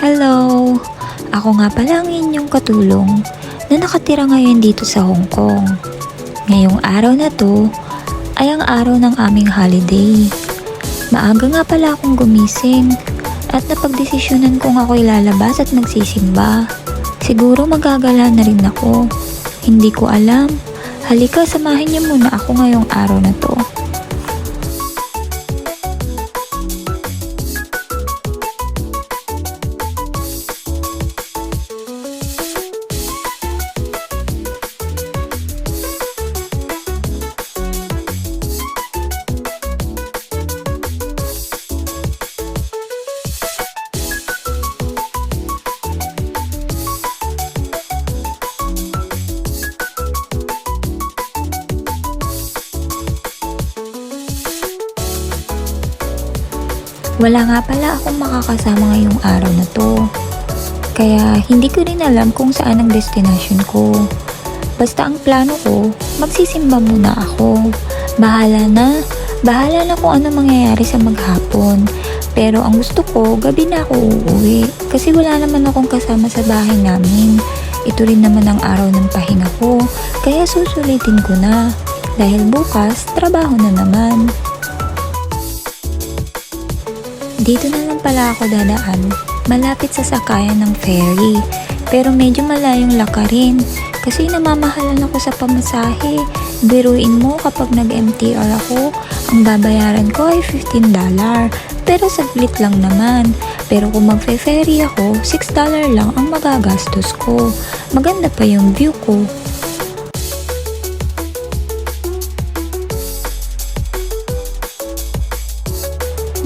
Hello! Ako nga pala ang inyong katulong na nakatira ngayon dito sa Hong Kong. Ngayong araw na to ay ang araw ng aming holiday. Maaga nga pala akong gumising at napagdesisyonan kong ako ilalabas at magsisimba. Siguro magagala na rin ako. Hindi ko alam. Halika, samahin niyo muna ako ngayong araw na to. Wala nga pala akong makakasama ngayong araw na to. Kaya hindi ko rin alam kung saan ang destination ko. Basta ang plano ko, magsisimba muna ako. Bahala na, bahala na kung ano mangyayari sa maghapon. Pero ang gusto ko, gabi na ako uuwi. Kasi wala naman akong kasama sa bahay namin. Ito rin naman ang araw ng pahinga ko. Kaya susulitin ko na. Dahil bukas, trabaho na naman. Dito na lang pala ako dadaan. Malapit sa sakayan ng ferry. Pero medyo malayong lakarin. Kasi namamahalan ako sa pamasahe. Biruin mo kapag nag-MTR ako, ang babayaran ko ay $15. Pero saglit lang naman. Pero kung magfe-ferry ako, $6 lang ang magagastos ko. Maganda pa yung view ko.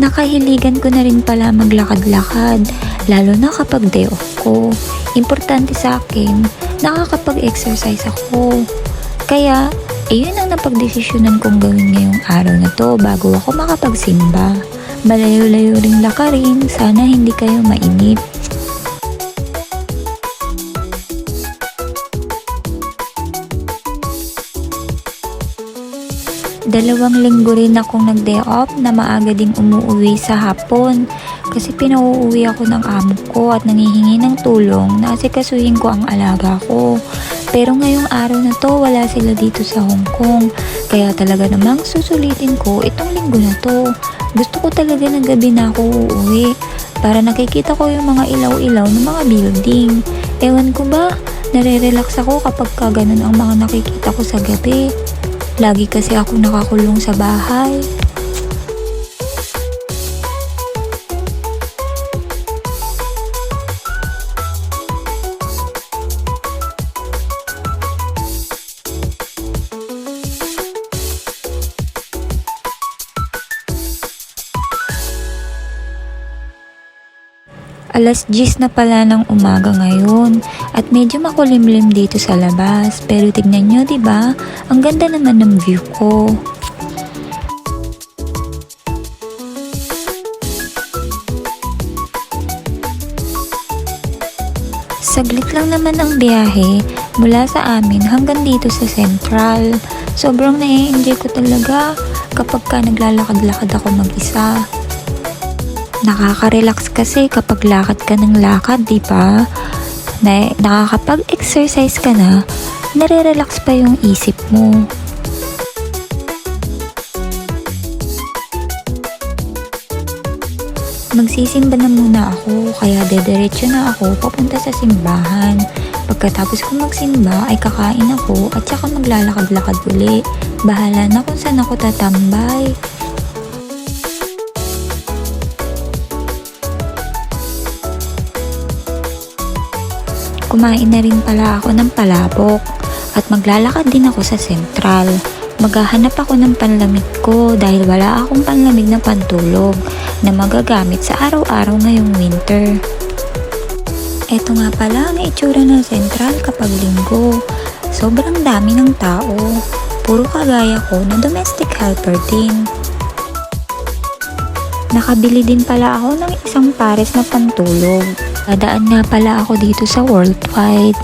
Nakahiligan ko na rin pala maglakad-lakad, lalo na kapag day off ko. Importante sa akin, nakakapag-exercise ako. Kaya, ayun ang napagdesisyonan kong gawin ngayong araw na to bago ako makapagsimba. Malayo-layo ring lakarin, sana hindi kayo mainip. Dalawang linggo rin akong nag-day off na maaga ding umuwi sa hapon kasi pinauuwi ako ng amo ko at nangihingi ng tulong na asikasuhin ko ang alaga ko. Pero ngayong araw na to wala sila dito sa Hong Kong kaya talaga namang susulitin ko itong linggo na to. Gusto ko talaga na gabi na ako uuwi para nakikita ko yung mga ilaw-ilaw ng mga building. Ewan ko ba, nare-relax ako kapag ka ganun ang mga nakikita ko sa gabi. Lagi kasi akong nakakulong sa bahay. Alas 10 na pala ng umaga ngayon at medyo makulimlim dito sa labas. Pero tignan nyo, ba? Ang ganda naman ng view ko. Saglit lang naman ang biyahe mula sa amin hanggang dito sa Central. Sobrang nai-enjoy ko talaga kapag ka naglalakad-lakad ako mag-isa. Nakaka-relax kasi kapag lakad ka ng lakad, di ba? Na, nakakapag-exercise ka na, nare-relax pa yung isip mo. Magsisimba na muna ako, kaya dediretso na ako papunta sa simbahan. Pagkatapos ko magsimba ay kakain ako at saka maglalakad-lakad uli. Bahala na kung saan ako tatambay. Kumain na rin pala ako ng palabok at maglalakad din ako sa sentral. Maghahanap ako ng panlamig ko dahil wala akong panlamig na pantulog na magagamit sa araw-araw ngayong winter. Ito nga pala ang itsura ng sentral kapag linggo. Sobrang dami ng tao. Puro kagaya ko na domestic helper din. Nakabili din pala ako ng isang pares na pantulog. Dadaan nga pala ako dito sa Worldwide.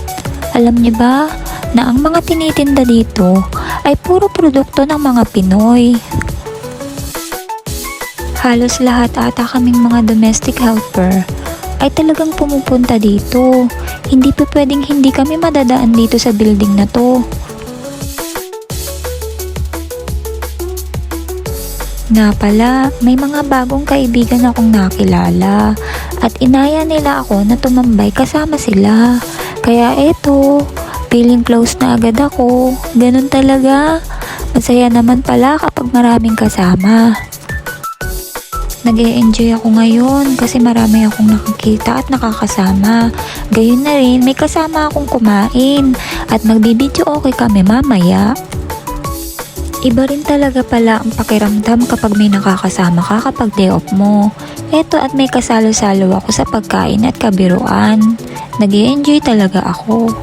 Alam niyo ba na ang mga tinitinda dito ay puro produkto ng mga Pinoy. Halos lahat ata kaming mga domestic helper ay talagang pumupunta dito. Hindi pa pwedeng hindi kami madadaan dito sa building na to. Nga pala, may mga bagong kaibigan akong nakilala at inaya nila ako na tumambay kasama sila. Kaya eto, feeling close na agad ako. Ganun talaga. Masaya naman pala kapag maraming kasama. nag enjoy ako ngayon kasi marami akong nakikita at nakakasama. Gayun na rin, may kasama akong kumain at magbibideo okay kami mamaya. Iba rin talaga pala ang pakiramdam kapag may nakakasama ka kapag day off mo. Eto at may kasalo-salo ako sa pagkain at kabiruan. nag enjoy talaga ako.